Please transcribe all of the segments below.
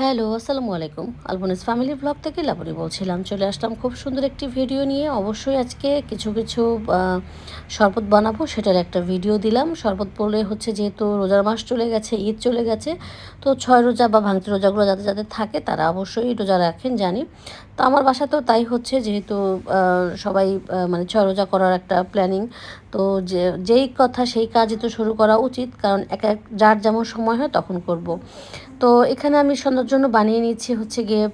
Hello, আসসালামু আলাইকুম। আলবনিস family blog থেকে লাবণী বলছিলাম, চলে আসলাম খুব সুন্দর একটি ভিডিও নিয়ে। অবশ্যই আজকে কিছু কিছু শরবত বানাবো, সেটার একটা ভিডিও দিলাম। শরবত বলে হচ্ছে যেহেতু রোজার মাস চলে গেছে, ঈদ চলে গেছে, তো ছয় রোজা বা ভাঙতি রোজাগুলো যাতে যাতে থাকে, তারা অবশ্যই রোজা রাখেন, জানি। তো আমার বাসাতেও তাই হচ্ছে, যেহেতু সবাই মানে ছয় রোজা করার একটা প্ল্যানিং তো যে, যেই কথা সেই কাজই তো শুরু করা উচিত, কারণ এক এক, যার যেমন সময় হয় তখন করব। তো এখানে আমি সন্ধ্যার জন্য বানিয়ে নিচ্ছি হচ্ছে গিয়ে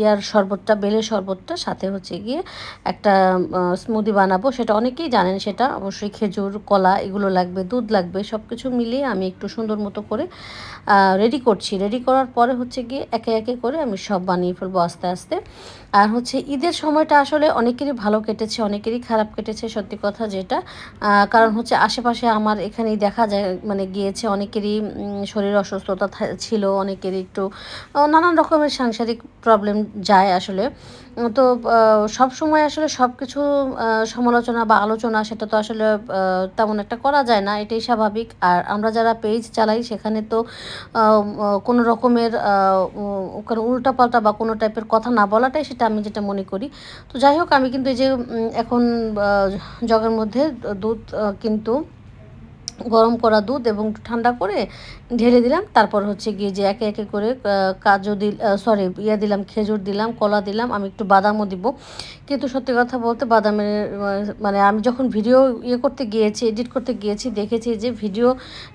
ইয়ার শরবতটা, বেলের শরবতটা, সাথে হচ্ছে গিয়ে একটা স্মুদি বানাবো। সেটা অনেকেই জানেন সেটা, অবশ্যই খেজুর, কলা, এগুলো লাগবে, দুধ লাগবে সব কিছু মিলিয়ে আমি একটু সুন্দর মতো করে রেডি করছি। রেডি করার পরে হচ্ছে গিয়ে একে একে করে আমি সব বানিয়ে ফেলব আস্তে আস্তে। আর হচ্ছে ঈদের সময়টা আসলে অনেকেরই ভালো কেটেছে, অনেকেরই খারাপ কেটেছে, সত্যি কথা যেটা। কারণ হচ্ছে আশেপাশে আমার এখানেই দেখা যায় মানে গিয়েছে, অনেকেরই শরীর অসুস্থতা ছিল, অনেকেরই একটু নানান রকমের সাংসারিক প্রবলেম যায় আসলে। তো সব সময় আসলে সব কিছু সমালোচনা বা আলোচনা সেটা তো আসলে তেমন একটা করা যায় না, এটাই স্বাভাবিক। আর আমরা যারা পেজ চালাই সেখানে তো কোনো রকমের উল্টাপাল্টা বা কোনো টাইপের কথা না বলাটাই সেটা আমি যেটা মনে করি। তো যাই হোক, আমি কিন্তু এই যে এখন জগের মধ্যে দুধ কিন্তু গরম করা দুধ এবং ঠান্ডা করে ঢেলে দিলাম। তারপর হচ্ছে গিয়ে যে একে একে করে কাজু দিল সরি ইয়ে দিলাম, খেজুর দিলাম, কলা দিলাম, আমি একটু বাদামও দিব। কিন্তু সত্যি কথা বলতে বাদামের মানে আমি যখন ভিডিও ইয়ে করতে গিয়েছি এডিট করতে গিয়েছি, দেখেছি যে ভিডিও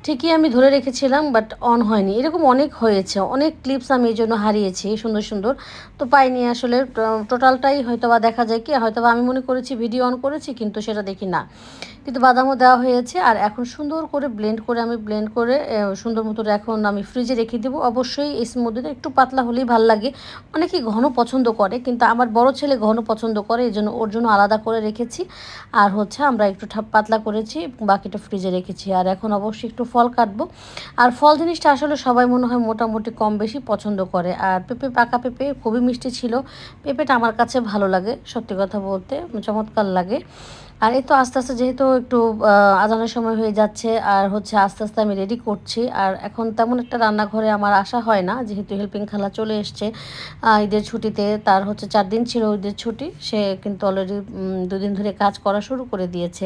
ঠিকই আমি ধরে রেখেছিলাম বাট অন হয়নি। এরকম অনেক হয়েছে, অনেক ক্লিপস আমি এই জন্য হারিয়েছি সুন্দর সুন্দর। তো পাইনি আসলে, টোটালটাই হয়তো বা দেখা যায় কি হয়তো বা আমি মনে করেছি ভিডিও অন করেছি, কিন্তু সেটা দেখি না। কিন্তু বাদামও দেওয়া হয়েছে আর এখন সুন্দর করে ব্লেন্ড করে আমি ব্লেন্ড করে সুন্দর মতো এখন আমি ফ্রিজে রেখে দেবো। অবশ্যই এই স্মুদিটা একটু পাতলা হলেই ভালো লাগে। অনেকেই ঘন পছন্দ করে, কিন্তু আমার বড় ছেলে ঘন পছন্দ করে, এই জন্য ওর জন্য আলাদা করে রেখেছি। আর হচ্ছে আমরা একটু পাতলা করেছি, বাকিটা ফ্রিজে রেখেছি। আর এখন অবশ্যই একটু ফল কাটবো। আর ফল জিনিসটা আসলে সবাই মনে হয় মোটামুটি কম বেশি পছন্দ করে। আর পেঁপে পাকা পেঁপে খুবই মিষ্টি ছিল। পেঁপেটা আমার কাছে ভালো লাগে, সত্যি কথা বলতে চমৎকার লাগে। আর এই তো আস্তে আস্তে যেহেতু একটু আজানের সময় হয়ে যাচ্ছে, আর হচ্ছে আস্তে আস্তে আমি রেডি করছি, আর এখন তেমন একটা রান্নাঘরে আমার আসা হয় না, যেহেতু হেল্পিং খালা চলে এসছে ঈদের ছুটিতে, তার হচ্ছে চার দিন ছিল ঈদের ছুটি, সে কিন্তু অলরেডি দুদিন ধরে কাজ করা শুরু করে দিয়েছে।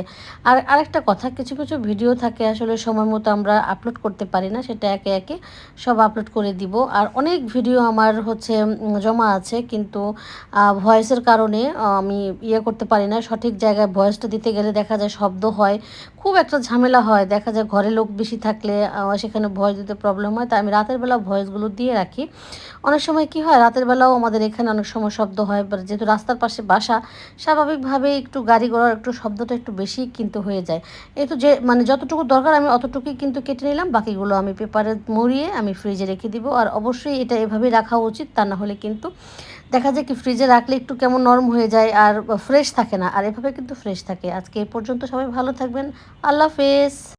আর আরেকটা কথা, কিছু কিছু ভিডিও থাকে আসলে সময় মতো আমরা আপলোড করতে পারি না, সেটা একে একে সব আপলোড করে দিব। আর অনেক ভিডিও আমার হচ্ছে জমা আছে, কিন্তু ভয়েসের কারণে আমি ইয়ে করতে পারি না, সঠিক জায়গায় ভয়েসটা দিতে গেলে দেখা যায় শব্দ হয়। খুব একটা ঝামেলা হয়। দেখা যায় ঘরে লোক বেশি থাকলে সেখানে ভয়েস দিতে প্রবলেম হয়। তাই আমি রাতের বেলা ভয়েসগুলো দিয়ে রাখি। অনেক সময় কি হয়, রাতের বেলাও আমাদের এখানে অনেক সময় শব্দ হয়। যেহেতু রাস্তার পাশে বাসা স্বাভাবিকভাবে একটু গাড়ি ঘোড়ার একটু শব্দটা একটু বেশি কিন্তু হয়ে যায়। এই তো যে মানে যতটুকু দরকার আমি অতটুকুই কিন্তু কেটে নিলাম। বাকিগুলো আমি পেপারে মুড়িয়ে আমি ফ্রিজে রেখে দিব। আর অবশ্যই এটা এভাবেই রাখা উচিত। তা না হলে কিন্তু দেখা যায় কি ফ্রিজে রাখলে একটু কেমন নরম হয়ে যায় আর ফ্রেশ থাকে না, আর এভাবে কিন্তু ফ্রেশ থাকে। আজকে এ পর্যন্ত সবাই ভালো থাকবেন। আল্লাহ হাফেজ।